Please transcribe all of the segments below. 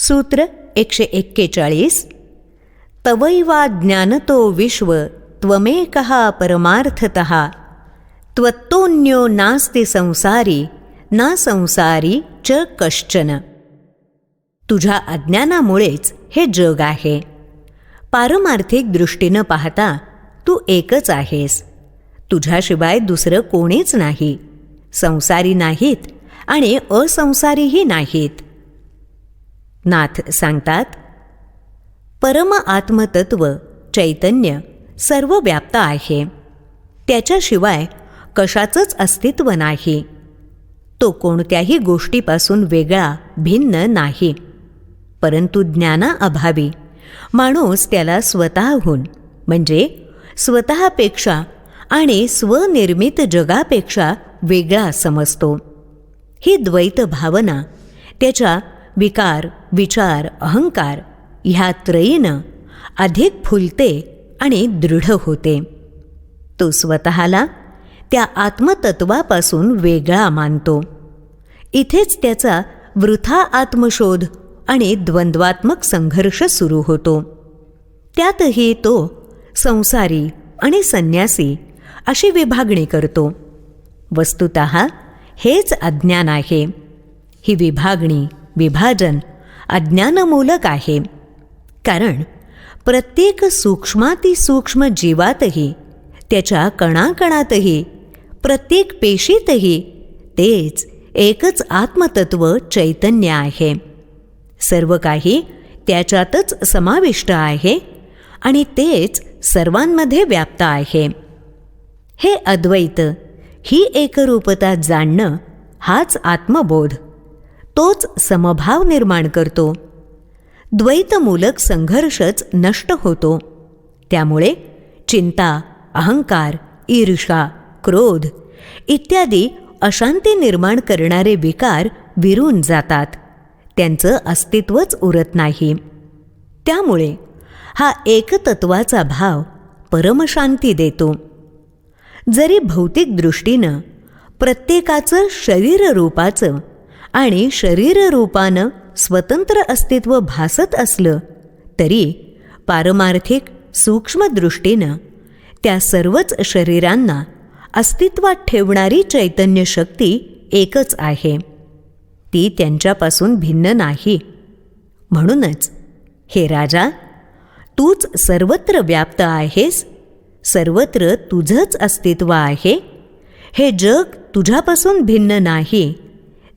सूत्र एकशे एक्केचाळीस. तवैवा ज्ञानतो विश्व त्वमेकः परमार्थतः. त्वत्तोन्यो नास्ति संसारी ना संसारी च कश्चन. तुझ्या अज्ञानामुळेच हे जग आहे. पारमार्थिक दृष्टीनं पाहता तू एकच आहेस. तुझ्याशिवाय दुसरं कोणीच नाही. संसारी नाहीत आणि असंसारीही नाहीत. नाथ सांगतात परम आत्मतत्व चैतन्य सर्व व्याप्त आहे. त्याच्याशिवाय कशाचंच अस्तित्व नाही. तो कोणत्याही गोष्टीपासून वेगळा भिन्न नाही. परंतु ज्ञानाअभावी माणूस त्याला स्वतःहून म्हणजे स्वतःपेक्षा आणि स्वनिर्मित जगापेक्षा वेगळा समजतो. ही द्वैत भावना त्याच्या विकार विचार अहंकार ह्या त्रयीनं अधिक फुलते आणि दृढ होते. तो स्वतःला त्या आत्मतत्वापासून वेगळा मानतो. इथेच त्याचा वृथा आत्मशोध आणि द्वंद्वात्मक संघर्ष सुरू होतो. त्यातही तो संसारी आणि संन्यासी अशी विभागणी करतो. वस्तुत हेच अज्ञान आहे. ही विभागणी विभाजन अज्ञानमूलक आहे. कारण प्रत्येक सूक्ष्मातिसूक्ष्म जीवातही त्याच्या कणाकणातही प्रत्येक पेशीतही तेच एकच आत्मतत्व चैतन्य आहे. सर्व काही त्याच्यातच समाविष्ट आहे आणि तेच सर्वांमध्ये व्याप्त आहे. हे अद्वैत ही एकरूपता जाणणं हाच आत्मबोध. तोच समभाव निर्माण करतो. द्वैतमूलक संघर्षच नष्ट होतो. त्यामुळे चिंता अहंकार ईर्षा क्रोध इत्यादी अशांती निर्माण करणारे विकार विरून जातात. त्यांचं अस्तित्वच उरत नाही. त्यामुळे हा एकतत्वाचा भाव परमशांती देतो. जरी भौतिक दृष्टीनं प्रत्येकाचं शरीररूपाचं आणि शरीररूपानं स्वतंत्र अस्तित्व भासत असलं तरी पारमार्थिक सूक्ष्मदृष्टीनं त्या सर्वच शरीरांना अस्तित्वात ठेवणारी चैतन्य शक्ती एकच आहे. ती त्यांच्यापासून भिन्न नाही. म्हणूनच हे राजा तूच सर्वत्र व्याप्त आहेस सर्वत्र तुझंच अस्तित्व आहे हे जग तुझ्यापासून भिन्न नाही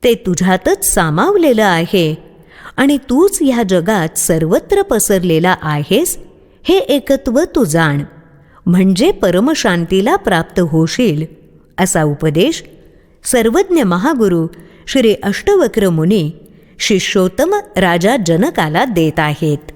ते तुझ्यातच सामावलेलं आहे. आणि तूच ह्या जगात सर्वत्र पसरलेला आहेस हे एकत्व तू जाण. म्हणजे परमशांतीला प्राप्त होशील असा उपदेश सर्वज्ञ महागुरु श्री अष्टवक्र मुनी शिष्योत्तम राजा जनकाला देत आहेत.